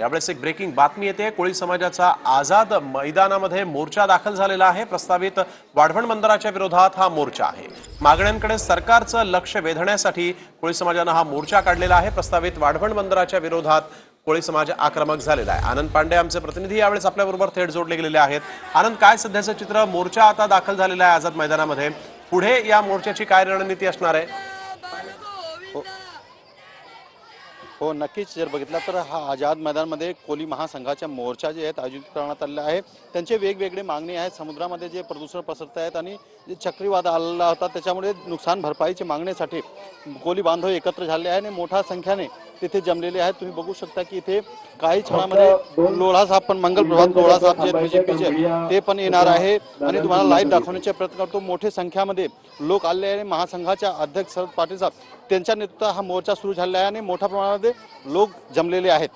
यावेळेस एक ब्रेकिंग बातमी येते. कोळी समाजाचा आझाद मैदानामध्ये मोर्चा दाखल झालेला आहे. प्रस्तावित वाढवण बंदराच्या विरोधात हा मोर्चा आहे. मागण्यांकडे सरकारचं लक्ष वेधण्यासाठी कोळी समाजानं हा मोर्चा काढलेला आहे. प्रस्तावित वाढवण बंदराच्या विरोधात कोळी समाज आक्रमक झालेला आहे. आनंद पांडे आमचे प्रतिनिधी यावेळेस आपल्याबरोबर थेट जोडले गेलेले आहेत. आनंद काय सध्याचं चित्र? मोर्चा आता दाखल झालेला आहे आझाद मैदानामध्ये. पुढे या मोर्चाची काय रणनीती असणार आहे? हो. हो नक्कीच. जर बघितलं तर हा आझाद मैदानमध्ये कोली महासंघाच्या मोर्चा जे आहेत आयोजित करण्यात आलेल्या आहे त्यांचे वेगवेगळे मागणी आहेत. समुद्रामध्ये जे प्रदूषण पसरत आहेत आणि जे चक्रीवाद आलेला होता त्याच्यामुळे नुकसान भरपाईची मागणीसाठी कोली बांधव एकत्र झाले आहे आणि मोठ्या संख्येने तिथे जमलेले आहेत. तुम्ही बघू शकता की इथे काही क्षणामध्ये लोढा साहेब पण मंगल प्रभात लोढा साहेब जे बीजेपीचे ते पण येणार आहे. आणि तुम्हाला लाईव्ह दाखवण्याचे प्रयत्न करतो. मोठ्या संख्यामध्ये लोक आले आणि महासंघाच्या अध्यक्ष शरद पाटील साहेब त्यांच्या नेतृत्वात हा मोर्चा सुरू झालेला आहे आणि मोठ्या प्रमाणामध्ये लोक जमलेले आहेत.